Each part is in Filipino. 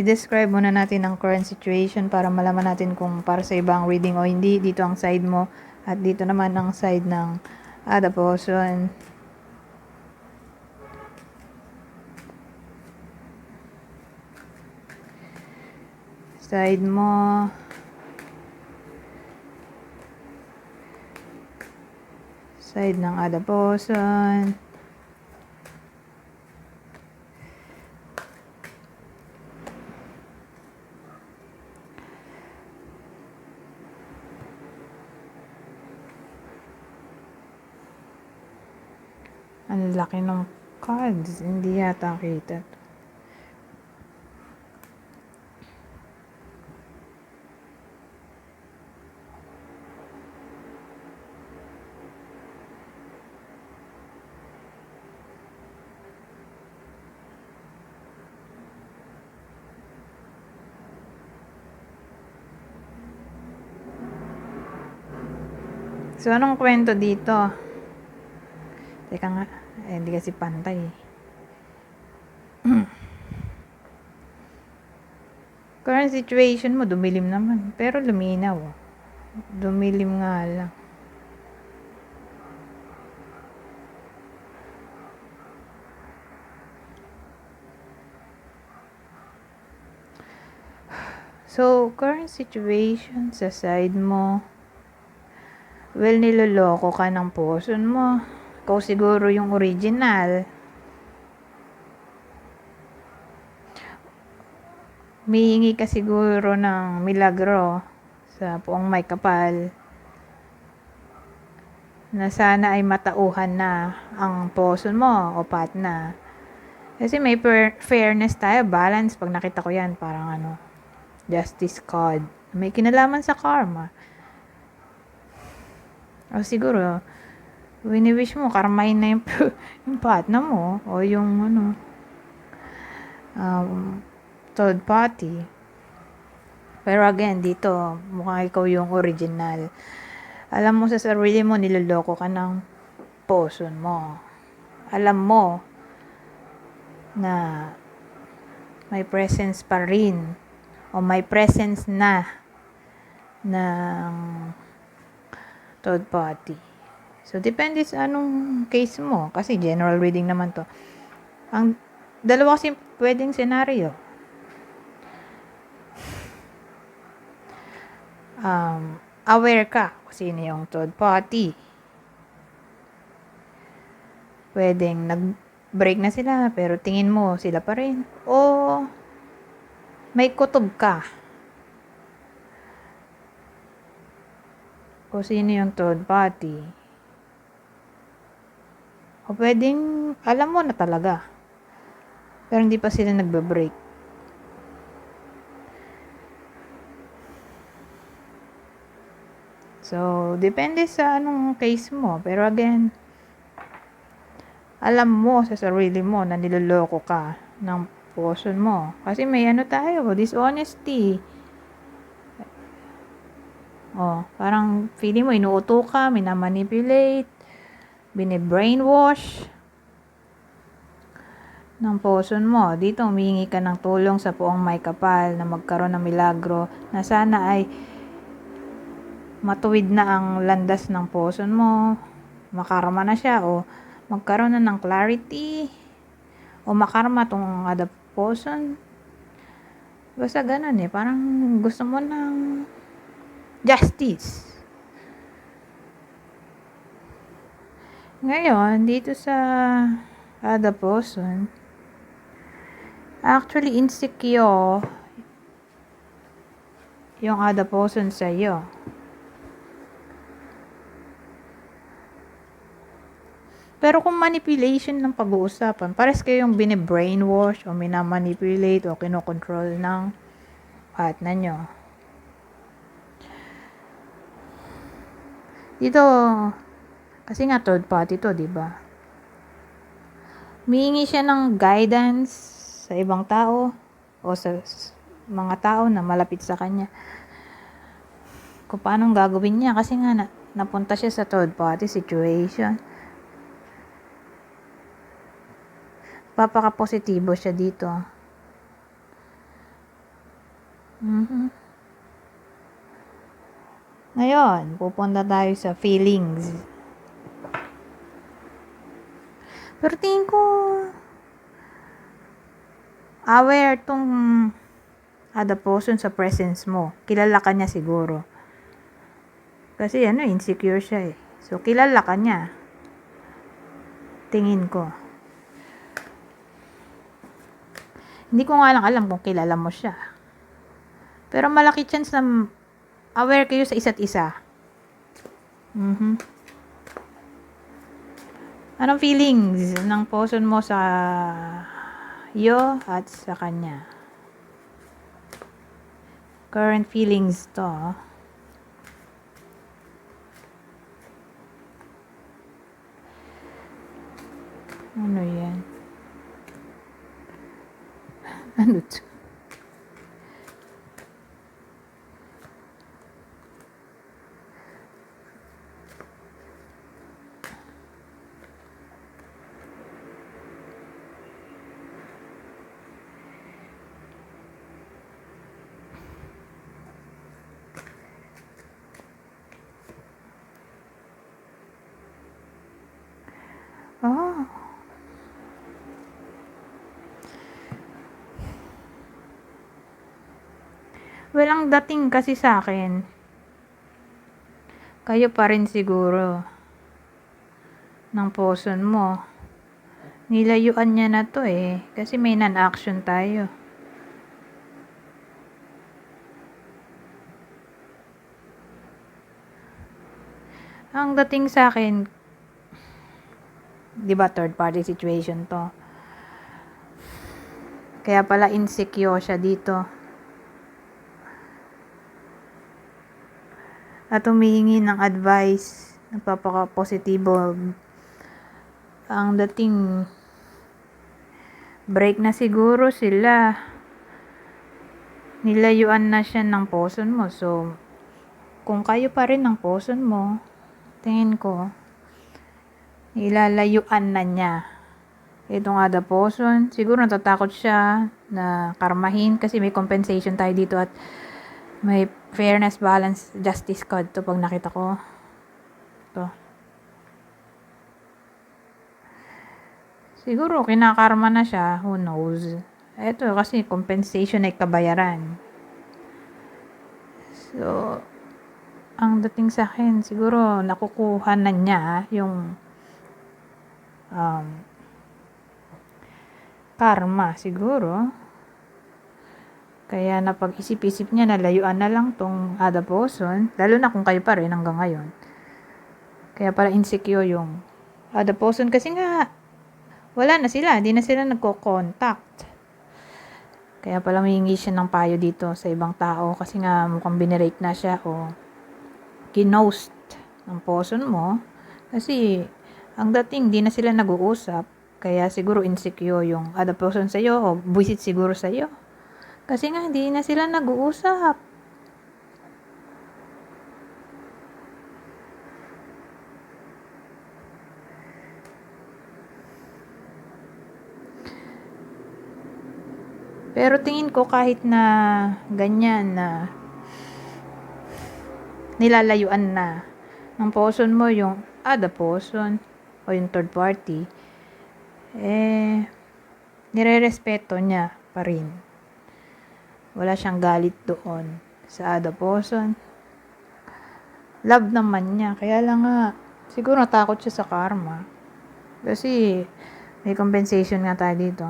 i-describe muna natin ang current situation para malaman natin kung para sa ibang reading o hindi. Dito ang side mo at dito naman ang side ng person. Side mo. Side ng other Laki ng cards. Hindi yata kita. So, anong kwento dito? Teka nga. Eh, hindi kasi pantay. eh. Current situation mo, dumilim naman. Pero luminaw. Dumilim nga lang. So, current situation sa side mo, well, niloloko ka ng person mo. Ikaw siguro yung original. Mihingi ka siguro ng milagro sa puong may kapal na sana ay matauhan na ang person mo o partner. Kasi may per- fairness tayo, balance. Pag nakita ko yan, parang ano, justice card. May kinalaman sa karma. O siguro, wini-wish mo, karmahin na yung, yung partner mo. O yung, ano, um, third party. Pero again, dito, mukhang ikaw yung original. Alam mo sa sarili mo, niloloko ka ng person mo. Alam mo na may presence pa rin o may presence na ng third party. So, depende sa anong case mo. Kasi general reading naman to. Ang dalawa kasi pwedeng senaryo. Um, aware ka kung sino yung third party. Pwedeng nag-break na sila, pero tingin mo sila pa rin. O may kutob ka. Kung sino yung third party. O pwedeng, alam mo na talaga. Pero hindi pa sila nagbe-break. So, depende sa anong case mo. Pero again, alam mo sa sarili mo na niloloko ka ng person mo. Kasi may ano tayo, dishonesty. Oh, parang feeling mo inuuto ka, minamanipulate, bine-brainwash ng person mo. Dito, humingi ka ng tulong sa puong may kapal na magkaroon ng milagro na sana ay matuwid na ang landas ng person mo, makarma na siya o magkaroon na ng clarity o makarma tong other person. Basta ganun eh. Parang gusto mo ng justice. Ngayon, dito sa other person, actually insecure yung other person sa iyo. Pero kung manipulation ng pag-uusapan, pares kayong bine-brainwash o minamanipulate o kinokontrol ng partner nyo. Dito, kasi nga third party to, 'di ba? Mingi siya ng guidance sa ibang tao o sa mga tao na malapit sa kanya. Kung paano gagawin niya kasi nga na, napunta siya sa third party situation. Papaka-positibo siya dito. Mm-hmm. Ngayon, pupunta tayo sa feelings. Pero tingin ko, aware tong other person sa presence mo. Kilala ka niya siguro. Kasi ano, insecure siya eh. So, kilala ka niya. Tingin ko. Hindi ko nga lang alam kung kilala mo siya. Pero malaki chance na aware kayo sa isa't isa. Mhm. Anong feelings ng person mo sa iyo at sa kanya? Current feelings to. ah. Ano yan? Ano to? Oh. Well, ang dating kasi sa akin, kayo pa rin siguro ng person mo. Nilayuan niya na to eh. Kasi may non-action tayo. Ang dating sa akin, di ba third party situation to. Kaya pala insecure siya dito. At humihingi ng advice. Nagpapaka-positibo. Ang dating break na siguro sila. Nilayuan na siya ng person mo. So, kung kayo pa rin ng person mo, tingin ko, ilalayuan na niya. Itong other person, siguro natatakot siya na karmahin kasi may compensation tayo dito at may fairness, balance, justice card to pag nakita ko. To. Siguro kinakarma na siya, who knows. Ito kasi compensation ay kabayaran. So, ang dating sa akin, siguro nakukuha na niya yung um, karma siguro. Kaya napag-isip-isip niya na layuan na lang tong other person, lalo na kung kayo pa rin hanggang ngayon. Kaya para insecure yung other person kasi nga wala na sila, hindi na sila nagko-contact. Kaya pala humingi siya ng payo dito sa ibang tao kasi nga mukhang binirate na siya o ginost ng person mo. Kasi ang dating di na sila nag-uusap. Kaya siguro insecure yung other person sa'yo o buwisit siguro sa'yo. Kasi nga hindi na sila nag-uusap. Pero tingin ko kahit na ganyan na nilalayuan na ng person mo yung other person o yung third party, eh, nire-respeto niya pa rin. Wala siyang galit doon sa other person. Love naman niya. Kaya lang nga, siguro natakot siya sa karma. Kasi, may compensation nga tayo dito.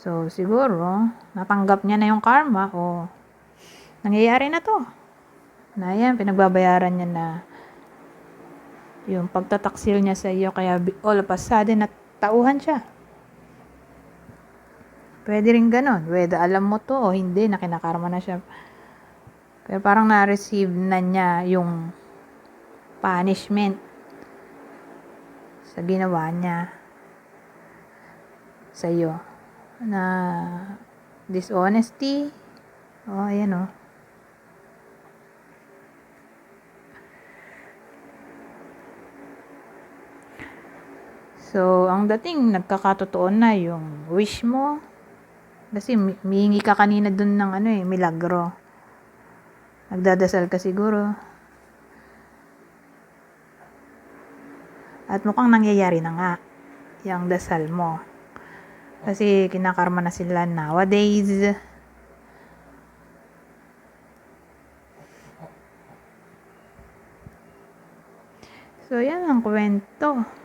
So, siguro, natanggap niya na yung karma o nangyayari na to. Na yan, pinagbabayaran niya na yung pagtataksil niya sa iyo kaya all of a sudden tauhan siya. Pwede rin ganon. Whether alam mo to o hindi, na kinakarma na siya. Kaya parang na-receive na niya yung punishment sa ginawa niya sa iyo na dishonesty. Oh, ayan oh. So, ang dating, nagkakatotoo na yung wish mo. Kasi, mi- mihingi ka kanina dun ng ano eh, milagro. Nagdadasal ka siguro. At mukhang nangyayari na nga yung dasal mo. Kasi kinakarma na sila nowadays. So, yan ang kwento.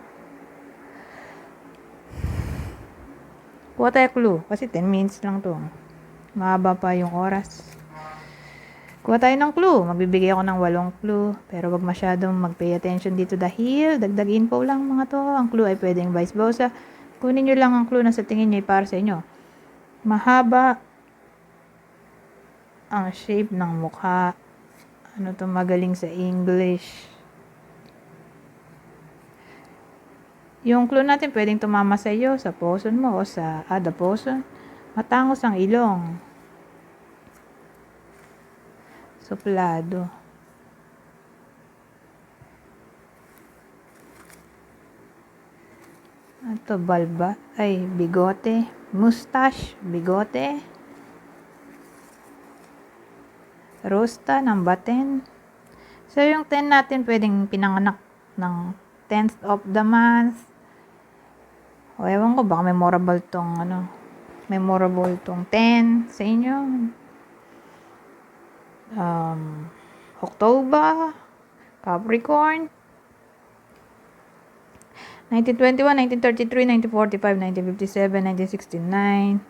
Kuha clue. Kasi 10 minutes lang to. Mahaba pa yung oras. Kuha tayo ng clue. Magbibigay ako ng walong clue. Pero wag masyadong mag-pay attention dito dahil dagdag info lang mga to. Ang clue ay pwedeng vice versa. Kunin nyo lang ang clue na sa tingin nyo ay para sa inyo. Mahaba ang shape ng mukha. Ano to magaling sa English. Yung clue natin pwedeng tumama sa iyo, sa poson mo o sa ada poson. Matangos ang ilong. Suplado. Ito, balba. Ay, bigote. Mustache. Bigote. Rosta ng baten. So, yung 10 natin pwedeng pinanganak ng 10th of the month. O, ewan ko, baka memorable tong, ano, memorable tong 10 sa inyo. Um, October, Capricorn, 1921, 1933, 1945, 1957, 1969,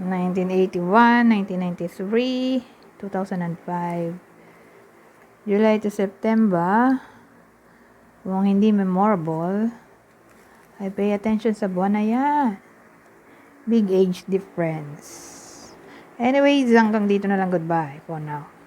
1981, 1993, 2005, July to September, kung hindi memorable, ay pay attention sa buwan na yan. Big age difference. Anyways, hanggang dito na lang. Goodbye for now.